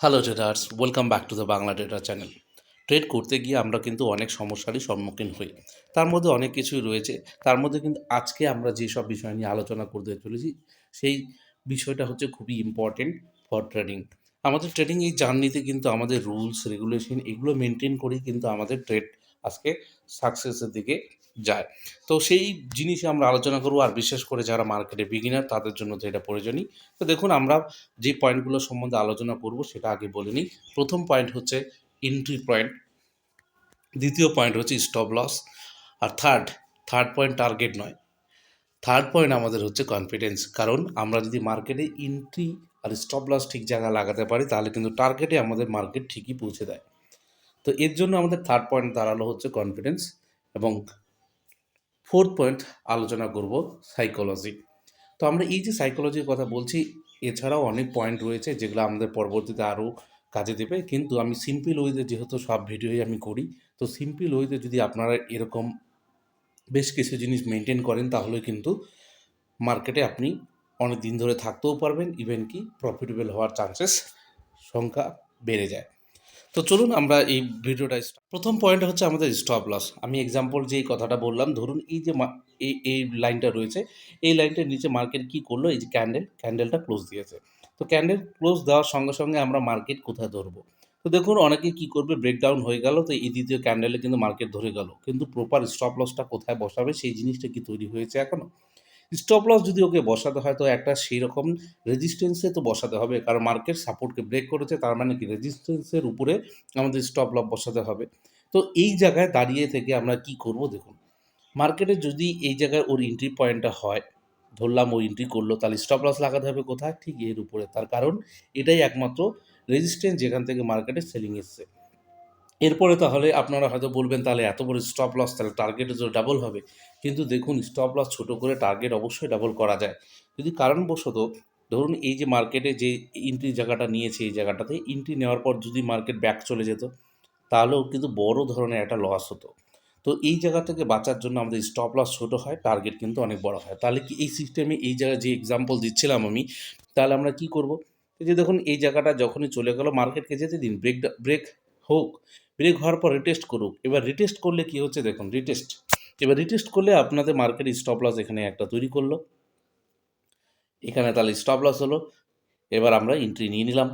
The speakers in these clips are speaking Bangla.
Hello traders welcome back to the Bangla trader channel trade করতে গিয়ে আমরা কিন্তু অনেক সমস্যারই সম্মুখীন হই। তার মধ্যে অনেক কিছুই রয়েছে। তার মধ্যে কিন্তু আজকে আমরা যেসব বিষয় নিয়ে আলোচনা করতে চলেছি, সেই বিষয়টা হচ্ছে খুবই ইম্পর্টেন্ট ফর ট্রেডিং আমাদের ট্রেডিং এই জার্নিতে কিন্তু আমাদের রুলস রেগুলেশন এগুলো মেনটেন করেই কিন্তু আমাদের ট্রেড আজকে সাকসেসের দিকে যায়। তো সেই জিনিসে আমরা আলোচনা করব, আর বিশেষ করে যারা মার্কেটে বিগিনার তাদের জন্য তো এটা প্রয়োজনই। তো দেখুন, আমরা যে পয়েন্টগুলো সম্বন্ধে আলোচনা করব সেটা আগে বলে নিই। প্রথম পয়েন্ট হচ্ছে এন্ট্রি পয়েন্ট দ্বিতীয় পয়েন্ট হচ্ছে স্টপ লস আর থার্ড থার্ড পয়েন্ট টার্গেট নয়। থার্ড পয়েন্ট আমাদের হচ্ছে কনফিডেন্স কারণ আমরা যদি মার্কেটে এন্ট্রি আর স্টপ লস ঠিক জায়গায় লাগাতে পারি, তাহলে কিন্তু টার্গেটে আমাদের মার্কেট ঠিকই পৌঁছে দেয়। তো এর জন্য আমাদের থার্ড পয়েন্ট দাঁড়াল হচ্ছে কনফিডেন্স এবং ফোর্থ পয়েন্ট আলোচনা করব সাইকোলজি। তো আমরা এই যে সাইকোলজির কথা বলছি, এছাড়াও অনেক পয়েন্ট রয়েছে যেগুলো আমাদের পরবর্তীতে আরও কাজে দেবে। কিন্তু আমি সিম্পল ওয়েতে যেহেতু সব ভিডিওই আমি করি, তো সিম্পল ওয়েতে যদি আপনারা এরকম বেশ কিছু জিনিস মেনটেন করেন, তাহলে কিন্তু মার্কেটে আপনি অনেক দিন ধরে থাকতেও পারবেন। ইভেন কি প্রফিটেবল হওয়ার চান্সেস সংখ্যা বেড়ে যায়। তো চলুন আমরা এই ভিডিওটা প্রথম পয়েন্ট হচ্ছে আমাদের স্টপ লস আমি এক্সাম্পল যে কথাটা বললাম, ধরুন এই যে এই এই লাইনটা রয়েছে, এই লাইনটার নিচে মার্কেট কি করল? এই যে ক্যান্ডেল ক্যান্ডেলটা ক্লোজ দিয়েছে। তো ক্যান্ডেল ক্লোজ দেওয়ার সঙ্গে সঙ্গে আমরা মার্কেট কোথায় ধরবো? তো দেখুন, অনেকে কি করবে? ব্রেকডাউন হয়ে গেল, তো এই দ্বিতীয় ক্যান্ডেলে কিন্তু মার্কেট ধরে গেল। কিন্তু প্রপার স্টপ লসটা কোথায় বসাবে? সেই জিনিসটা কি তৈরি হয়েছে এখনও? স্টপ লস যদি ওকে বসাতে হয়, তো একটা সেই রকম রেজিস্ট্যান্সে তো বসাতে হবে। কারণ মার্কেট সাপোর্টকে ব্রেক করেছে, তার মানে কি? রেজিস্ট্যান্সের উপরে আমাদের স্টপ লস বসাতে হবে। তো এই জায়গায় দাঁড়িয়ে থেকে আমরা কি করব দেখুন। মার্কেটে যদি এই জায়গায় ওর এন্ট্রি পয়েন্টটা হয়, ধরলাম ও এন্ট্রি করল, তাহলে স্টপ লস লাগাতে হবে কোথায়? ঠিক এর উপরে। তার কারণ এটাই একমাত্র রেজিস্ট্যান্স যেখান থেকে মার্কেটে সেলিং এসছে। এরপরে তাহলে আপনারা হয়তো বলবেন, তাহলে এত বড় স্টপ লস তাহলে টার্গেট তো ডাবল হবে। কিন্তু দেখুন স্টপ লস ছোটো করে টার্গেট অবশ্যই ডাবল করা যায়। যদি কারণবশত ধরুন, এই যে মার্কেটে যে এন্ট্রি জায়গাটা নিয়েছে, এই জায়গাটাতে ইন্ট্রি নেওয়ার পর যদি মার্কেট ব্যাক চলে যেত, তাহলেও কিন্তু বড় ধরনের একটা লস হতো। তো এই জায়গা থেকে বাঁচার জন্য আমাদের স্টপ লস ছোটো হয় টার্গেট কিন্তু অনেক বড় হয়। তাহলে কি এই সিস্টেমে এই জায়গায় যে এক্সাম্পল দিচ্ছিলাম আমি, তাহলে আমরা কি করব? যে দেখুন, এই জায়গাটা যখনই চলে গেল মার্কেটকে যেতে দিন ব্রেক ব্রেক হোক ব্রেক হওয়ার পর রিটেস্ট করুক। এবার রিটেস্ট করলে কি হচ্ছে দেখুন রিটেস্ট এবার রিটেস্ট করলে আপনাদের মার্কেট স্টপ লস এখানে একটা তৈরি করল। এখানে তাহলে স্টপ লস হলো। এবার আমরা এন্ট্রি নিয়ে নিলাম।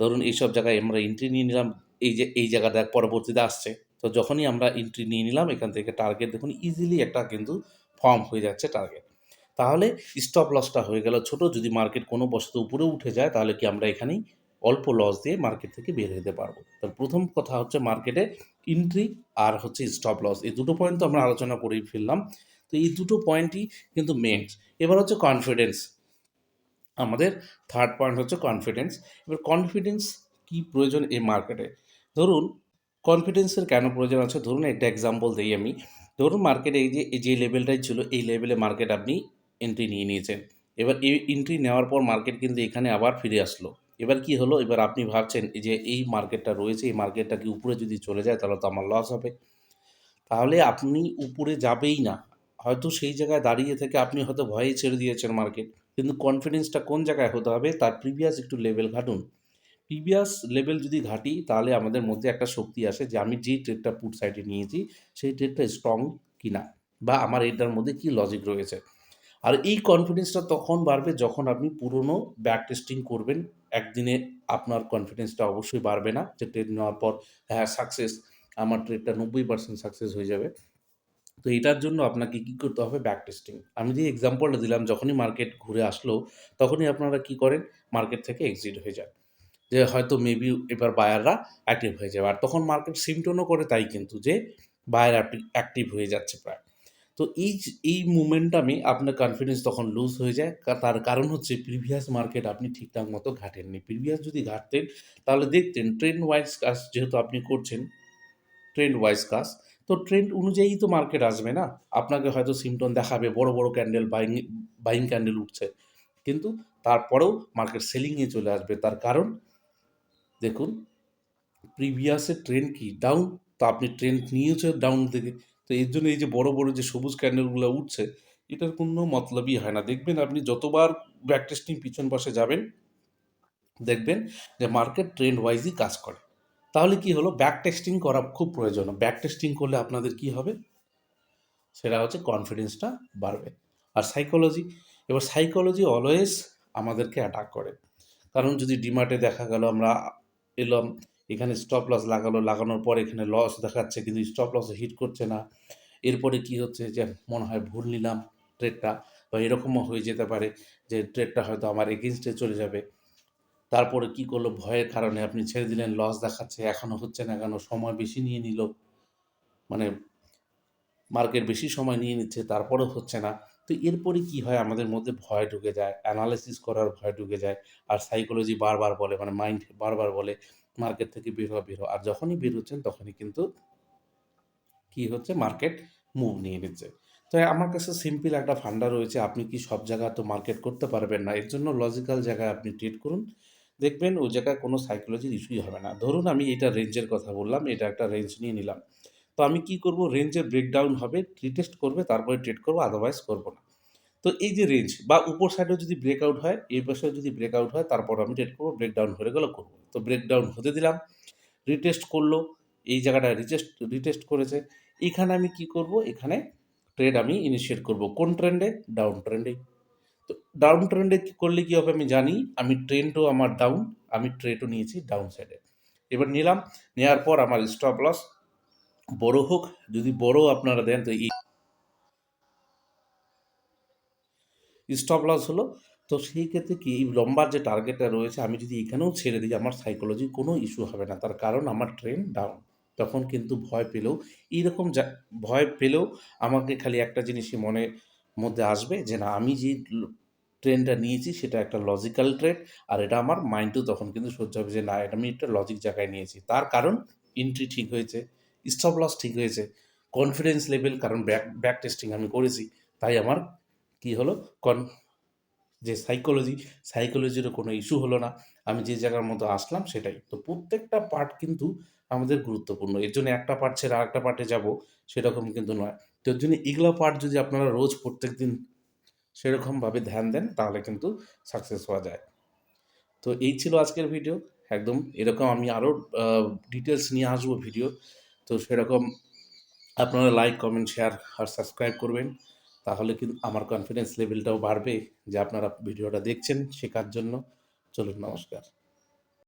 ধরুন এইসব জায়গায় আমরা এন্ট্রি নিয়ে নিলাম, এই যে, এই জায়গাটা পরবর্তীতে আসছে। তো যখনই আমরা এন্ট্রি নিয়ে নিলাম, এখান থেকে টার্গেট দেখুন ইজিলি একটা কিন্তু ফর্ম হয়ে যাচ্ছে টার্গেট তাহলে স্টপ লসটা হয়ে গেল ছোট। যদি মার্কেট কোনো বস্তু উপরে উঠে যায়, তাহলে কি আমরা এখানেই অল্প লস দিয়ে মার্কেট থেকে বের হতে পারব। তার প্রথম কথা হচ্ছে মার্কেটে এন্ট্রি আর হচ্ছে স্টপ লস এই দুটো পয়েন্ট তো আমরা আলোচনা করেই ফেললাম। তো এই দুটো পয়েন্টই কিন্তু মেন এবার হচ্ছে কনফিডেন্স আমাদের থার্ড পয়েন্ট হচ্ছে কনফিডেন্স এবার কনফিডেন্স কি প্রয়োজন এই মার্কেটে ধরুন কনফিডেন্সের কেন প্রয়োজন আছে? ধরুন একটা এক্সাম্পল দিই আমি। ধরুন মার্কেটে এই যে যে লেভেলটাই ছিল, এই লেভেলে মার্কেট আপনি এন্ট্রি নিয়ে নিয়েছেন। এবার এই এন্ট্রি নেওয়ার পর মার্কেট কিন্তু এখানে আবার ফিরে আসলো। এবার কি হলো? এবার আপনি ভাবছেন যে এই মার্কেটটা রয়েছে, এই মার্কেটটা কি উপরে যদি চলে যায় তাহলে তো আমার লস হবে। তাহলে আপনি উপরে যাবেই না। হয়তো সেই জায়গায় দাঁড়িয়ে থেকে আপনি হয়তো ভয়ে ছেড়ে দিয়েছেন মার্কেট কিন্তু কনফিডেন্সটা কোন জায়গায় হতে হবে? তার প্রিভিয়াস একটু লেভেল ঘাটুন। প্রিভিয়াস লেভেল যদি ঘাটি, তাহলে আমাদের মধ্যে একটা শক্তি আসে যে আমি যেই ট্রেডটা পুট সাইডে নিয়েছি, সেই ট্রেডটা স্ট্রং কিনা? বা আমার এটার মধ্যে কি লজিক রয়েছে? আর এই কনফিডেন্সটা তখন বাড়বে যখন আপনি পুরনো ব্যাক টেস্টিং করবেন। একদিনে আপনার কনফিডেন্সটা অবশ্যই বাড়বে না। যে ট্রেড নেওয়ার পর হ্যাঁ সাকসেস আমার ট্রেডটা নব্বই পার্সেন্ট সাকসেস হয়ে যাবে। তো এটার জন্য আপনাকে কী করতে হবে? ব্যাক টেস্টিং আমি যে এক্সাম্পলটা দিলাম, যখনই মার্কেট ঘুরে আসলো, তখনই আপনারা কি করেন? মার্কেট থেকে এক্সিট হয়ে যান। যে হয়তো মেবি এবার বায়াররা অ্যাক্টিভ হয়ে যাবে। আর তখন মার্কেট সিমটনও করে তাই কিন্তু যে বায়ার অ্যাক্টিভ হয়ে যাচ্ছে প্রায়। তো এই এই মুমেন্টামে আপনার কনফিডেন্স তখন লুজ হয়ে যায়। তার কারণ হচ্ছে প্রিভিয়াস মার্কেট আপনি ঠিকঠাক মতো ঘাটেননি। প্রিভিয়াস যদি ঘাটতেন, তাহলে দেখতেন ট্রেন্ড ওয়াইজ কাজ যেহেতু আপনি করছেন ট্রেন্ড ওয়াইজ কাজ তো ট্রেন্ড অনুযায়ী তো মার্কেট আসবে না। আপনাকে হয়তো সিমটন দেখাবে, বড় বড় ক্যান্ডেল বাইং বাইং ক্যান্ডেল উঠছে। কিন্তু তারপরেও মার্কেট সেলিংয়ে চলে আসবে। তার কারণ, দেখুন প্রিভিয়াসের ট্রেন্ড কি? ডাউন তো আপনি ট্রেন্ড নিয়েছে ডাউন থেকে। তো এর জন্য এই যে বড় বড় যে সবুজ ক্যান্ডেলগুলো উঠছে, এটার কোনো মতলবই হয় না। দেখবেন আপনি যতবার ব্যাক টেস্টিং পিছন পাশে যাবেন, দেখবেন যে মার্কেট ট্রেন্ড ওয়াইজই কাজ করে। তাহলে কি হলো? ব্যাক টেস্টিং করা খুব প্রয়োজন। ব্যাক টেস্টিং করলে আপনাদের কি হবে? সেটা হচ্ছে কনফিডেন্সটা বাড়বে। আর সাইকোলজি এবার সাইকোলজি অলওয়েজ আমাদেরকে অ্যাটাক করে। কারণ যদি ডিমার্টে দেখা গেল, আমরা এলাম এখানে স্টপ লস লাগালো, লাগানোর পর এখানে লস দেখাচ্ছে, কিন্তু স্টপ লসে হিট করছে না। এরপরে কি হচ্ছে যে, মনে হয় ভুল নিলাম ট্রেডটা বা এরকমও হয়ে যেতে পারে যে ট্রেডটা হয়তো আমার এগেনস্টে চলে যাবে। তারপরে কি করল? ভয়ের কারণে আপনি ছেড়ে দিলেন লস দেখাচ্ছে এখনও হচ্ছে না কেন? সময় বেশি নিয়ে নিল। মানে মার্কেট বেশি সময় নিয়ে নিচ্ছে, তারপরেও হচ্ছে না। তো এরপরে কি হয়? আমাদের মধ্যে ভয় ঢুকে যায় অ্যানালাইসিস করার ভয় ঢুকে যায়, আর সাইকোলজি বারবার বলে মানে মাইন্ড বারবার বলে মার্কেট থেকে বের হওয়া, বের হ আর যখনই বের হচ্ছেন, তখনই কিন্তু কি হচ্ছে? মার্কেট মুভ নিয়ে নিচ্ছে। তো আমার কাছে সিম্পল একটা ফান্ডা রয়েছে। আপনি কি সব জায়গা তো মার্কেট করতে পারবেন না? এর জন্য লজিক্যাল জায়গায় আপনি ট্রেড করুন। দেখবেন ওই জায়গায় কোনো সাইকোলজির ইস্যুই হবে না। ধরুন আমি এটা রেঞ্জের কথা বললাম, এটা একটা রেঞ্জ নিয়ে নিলাম। তো আমি কি করব? রেঞ্জের ব্রেকডাউন হবে রিটেস্ট করবে, তারপরে ট্রেড করব আদারওয়াইজ করব না। তো এই যে রেঞ্জ বা উপর সাইডেও যদি ব্রেকআউট হয় এই পাশেও যদি ব্রেকআউট হয়, তারপর আমি ট্রেড করব ব্রেকডাউন হয়ে গেলে, করব। তো ব্রেকডাউন হতে দিলাম রিটেস্ট করল, এই জায়গাটা রিটেস্ট রিটেস্ট করেছে। এখানে আমি কি করব? এখানে ট্রেড আমি ইনিশিয়েট করব। কোন ট্রেন্ডে ডাউন ট্রেন্ডে তো ডাউন ট্রেন্ডে কী করলে কী হবে আমি জানি, আমি ট্রেন্ডও আমার ডাউন আমি ট্রেডও নিয়েছি ডাউন সাইডে এবার নিলাম নেওয়ার পর আমার স্টপ লস বড় হোক, যদি বড় আপনারা দেন, তো এই স্টপ লস হলো। তো সেই ক্ষেত্রে কি এই লম্বার যে টার্গেটটা রয়েছে, আমি যদি এখানেও ছেড়ে দিই, আমার সাইকোলজি কোনো ইস্যু হবে না। তার কারণ আমার ট্রেন ডাউন তখন কিন্তু ভয় পেলেও, এইরকম যা, ভয় পেলেও আমাকে খালি একটা জিনিসই মনে, মধ্যে আসবে যে না, আমি যে ট্রেনটা নিয়েছি, সেটা একটা লজিক্যাল ট্রেন আর এটা আমার মাইন্ডও তখন কিন্তু সহ্য হবে যে না, এটা আমি একটা লজিক জায়গায় নিয়েছি। তার কারণ এন্ট্রি ঠিক হয়েছে স্টপ লস ঠিক হয়েছে কনফিডেন্স লেভেল কারণ ব্যাক ব্যাক টেস্টিং আমি করেছি, তাই আমার কি হলো? কন যে সাইকোলজি সাইকোলজিরও কোনো ইস্যু হলো না। আমি যে জায়গার মতো আসলাম সেটাই। তো প্রত্যেকটা পার্ট কিন্তু আমাদের গুরুত্বপূর্ণ। এর জন্য একটা পার্ট ছেড়ে আরেকটা পার্টে যাব, সেরকম কিন্তু নয়। তো এর জন্য এগুলো পার্ট যদি আপনারা রোজ প্রত্যেক দিন সেরকমভাবে ধ্যান দেন, তাহলে কিন্তু সাকসেস হওয়া যায়। তো এই ছিল আজকের ভিডিও একদম এরকম আমি আরও ডিটেলস নিয়ে আসব ভিডিও তো সেরকম আপনারা লাইক কমেন্ট শেয়ার আর সাবস্ক্রাইব করবেন। তাহলে কিন্তু আমার কনফিডেন্স লেভেলটাও বাড়বে যে আপনারা ভিডিওটা দেখছেন শেখার জন্য। চলুন নমস্কার।